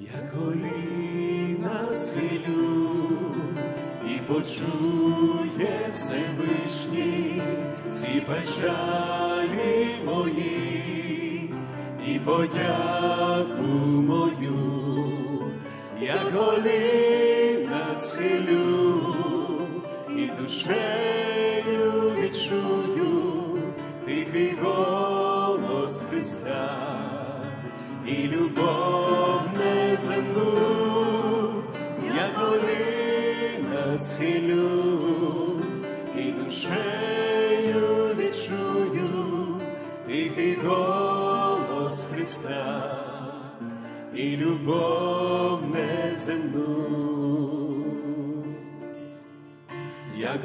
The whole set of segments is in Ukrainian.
я коліна схилю і почує Всевишній всі печалі мої і подяку мою, я коліна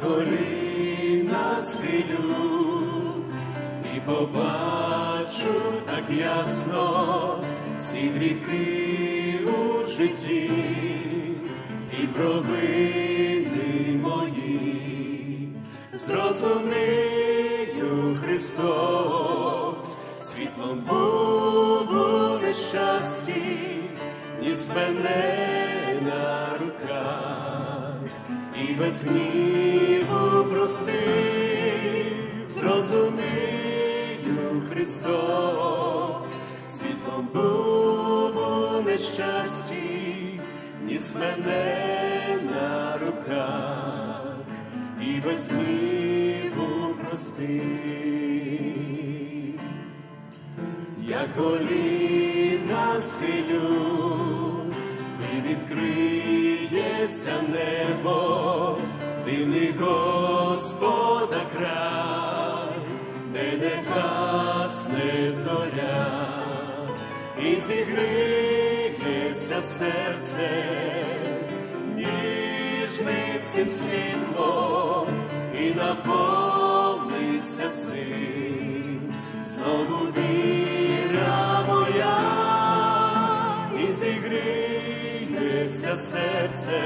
коліна схилю і побачу так ясно всі гріхи у житті і провини мої. Зрозумію Христос, світлом буду нещасті, ніс мене на без гніву простив, зрозумію Христос, світлом був у нещасті, ніс мене на руках і без гніву простив. Я коліна схилю, і відкриється небо, дивний Господа край, де не згасне зоря, і зігріється серце ніжним цим світлом, і наповниться син, знову віра моя, і зігріється серце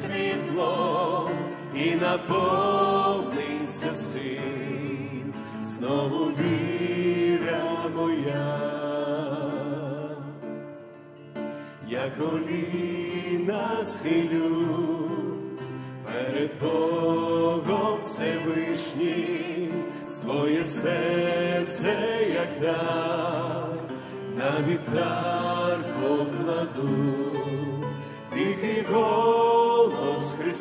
світлом, і наповниться син, знову віра моя. Я коліна схилю перед Богом Всевишнім, своє серце, як дар, на вівтар покладу, тихий голос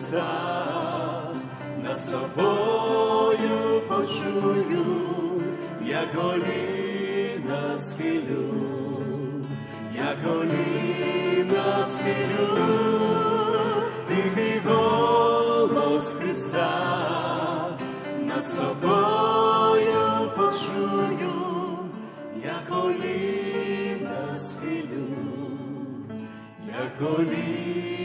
Христа над собою почую, я коліна схилю я коліна схилю, тихий голос Христа над собою почую, я коліна схилю, я коліна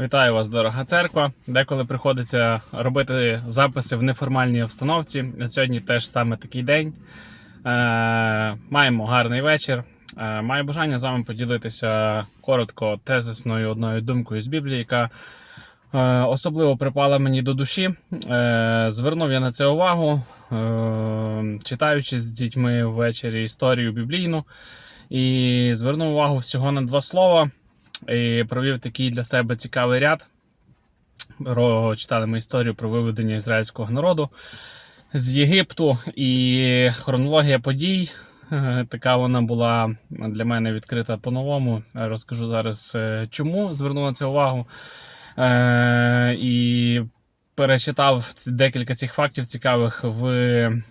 Вітаю вас, дорога церква. Деколи приходиться робити записи в неформальній обстановці. Сьогодні теж саме такий день. Е, маємо гарний вечір. Е, маю бажання з вами поділитися коротко тезисною одною думкою з Біблії, яка е, особливо припала мені до душі. Звернув я на це увагу, читаючи з дітьми ввечері історію біблійну, і звернув увагу всього на два слова і провів такий для себе цікавий ряд. Читали ми історію про виведення ізраїльського народу з Єгипту і хронологія подій. е, Така вона була для мене відкрита по-новому. Розкажу зараз, е, чому звернув на це увагу. Е, І перечитав декілька цих фактів цікавих в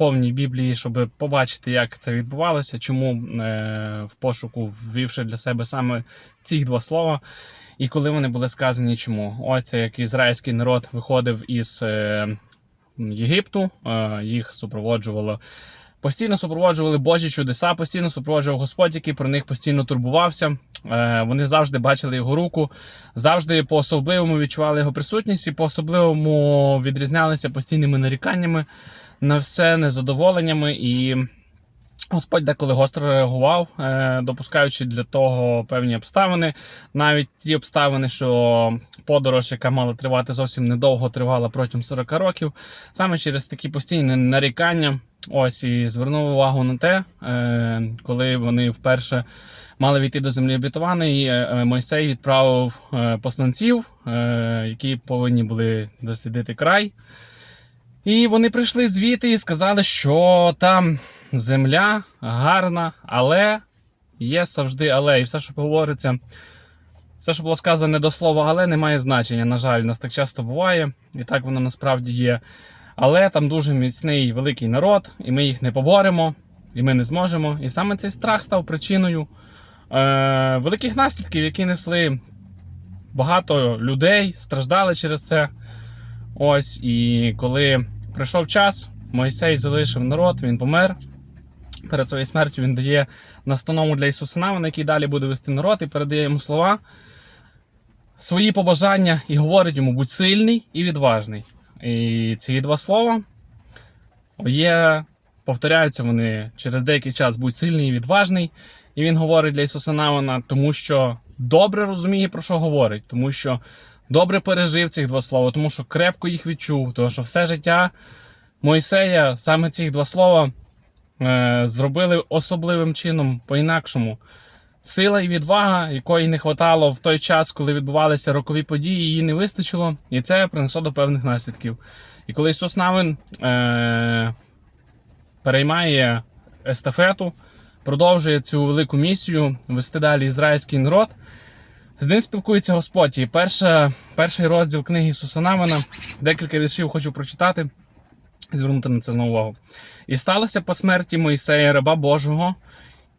повній Біблії, щоб побачити, як це відбувалося, чому е, в пошуку ввівши для себе саме ці два слова, і коли вони були сказані, чому. Ось це як ізраїльський народ виходив із е, Єгипту, е, їх супроводжувало. Постійно супроводжували Божі чудеса, постійно супроводжував Господь, який про них постійно турбувався. Вони завжди бачили його руку, завжди по-особливому відчували його присутність і по-особливому відрізнялися постійними наріканнями на все, незадоволеннями. І Господь деколи гостро реагував, е, допускаючи для того певні обставини. Навіть ті обставини, що подорож, яка мала тривати зовсім недовго, тривала протягом 40 років, саме через такі постійні нарікання. Ось і звернув увагу на те, е, коли вони вперше мали війти до землі обітованої, е, Мойсей відправив посланців, які повинні були дослідити край. І вони прийшли звідти і сказали, що там земля гарна, але є завжди але. І все, що говориться, все, що було сказане до слова, але не має значення. На жаль, нас так часто буває, і так воно насправді є. Але там дуже міцний великий народ, і ми їх не поборемо, і ми не зможемо. І саме цей страх став причиною е, великих наслідків, які несли багато людей, страждали через це. Ось, і коли прийшов час, Мойсей залишив народ, він помер. Перед своєю смертю він дає настанову для Ісуса Навина, який далі буде вести народ, і передає йому слова, свої побажання, і говорить йому: будь сильний і відважний. І ці два слова є, повторяються вони через деякий час: будь сильний і відважний. І він говорить для Ісуса Навина, тому що добре розуміє, про що говорить, тому що добре пережив цих два слова, тому що крепко їх відчув, тому що все життя Мойсея саме ці два слова е, зробили особливим чином по-інакшому. Сила і відвага, якої не хватало в той час, коли відбувалися рокові події, її не вистачило, і це принесло до певних наслідків. І коли Ісус Навин е, переймає естафету, продовжує цю велику місію вести далі ізраїльський народ. З ним спілкується Господь. І перша, перший розділ книги Ісуса Навина, декілька віршів хочу прочитати і звернути на це знову увагу. І сталося по смерті Моїсея, раба Божого,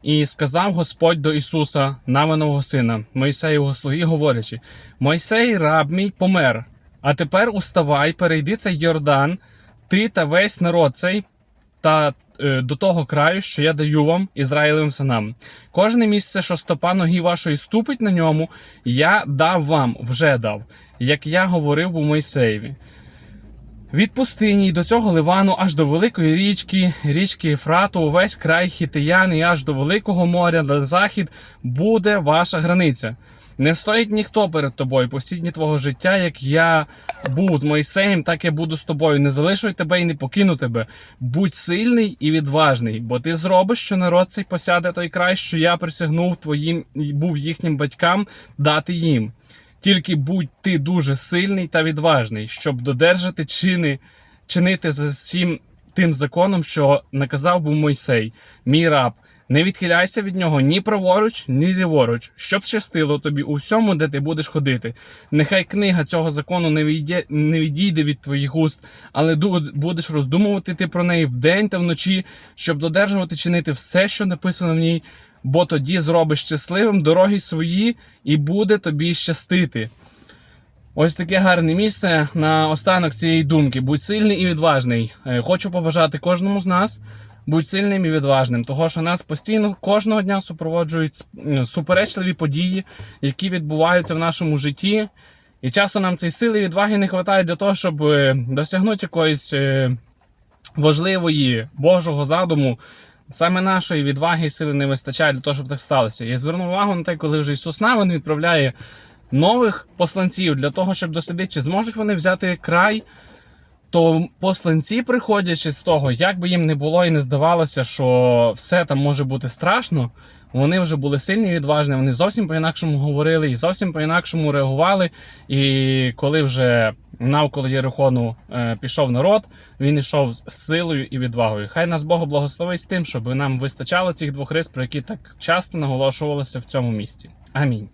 і сказав Господь до Ісуса, Навиного сина, Моїсеєвого слуги, говорячи: Мойсей, раб мій, помер. А тепер уставай, перейди цей Йордан, ти та весь народ цей та е, до того краю, що я даю вам, Ізраїлевим синам. Кожне місце, що стопа ноги вашої ступить на ньому, я дав вам, вже дав, як я говорив у Мойсеєві. Від пустині до цього Ливану аж до великої річки, річки Ефрату, увесь край Хітиян і аж до Великого моря на захід буде ваша границя. Не встоїть ніхто перед тобою по всі дні твого життя, як я був з Мойсеєм, так я буду з тобою. Не залишу тебе і не покину тебе. Будь сильний і відважний, бо ти зробиш, що народ цей посяде той край, що я присягнув твоїм і був їхнім батькам дати їм. Тільки будь ти дуже сильний та відважний, щоб додержати чини, чинити за всім тим законом, що наказав був Мойсей, мій раб. Не відхиляйся від нього ні праворуч, ні ліворуч, щоб щастило тобі у всьому, де ти будеш ходити. Нехай книга цього закону не відійде, не відійде від твоїх уст, але будеш роздумувати ти про неї вдень та вночі, щоб додержувати чинити все, що написано в ній, бо тоді зробиш щасливим дороги свої, і буде тобі щастити. Ось таке гарне місце на останок цієї думки. Будь сильний і відважний. Е, Хочу побажати кожному з нас. Будь сильним і відважним, того що нас постійно кожного дня супроводжують суперечливі події, які відбуваються в нашому житті. І часто нам цієї сили відваги не вистачає для того, щоб е, досягнути якоїсь е, важливої Божого задуму. Саме нашої відваги і сили не вистачає для того, щоб так сталося. Я звернув увагу на те, коли вже Ісус Навин відправляє нових посланців для того, щоб дослідити, чи зможуть вони взяти край, то посланці, приходячи з того, як би їм не було і не здавалося, що все там може бути страшно, вони вже були сильні і відважні, вони зовсім по-інакшому говорили і зовсім по-інакшому реагували. І коли вже навколо Єрихону е, пішов народ, він йшов з силою і відвагою. Хай нас Бог благословить тим, щоб нам вистачало цих двох рис, про які так часто наголошувалося в цьому місці. Амінь.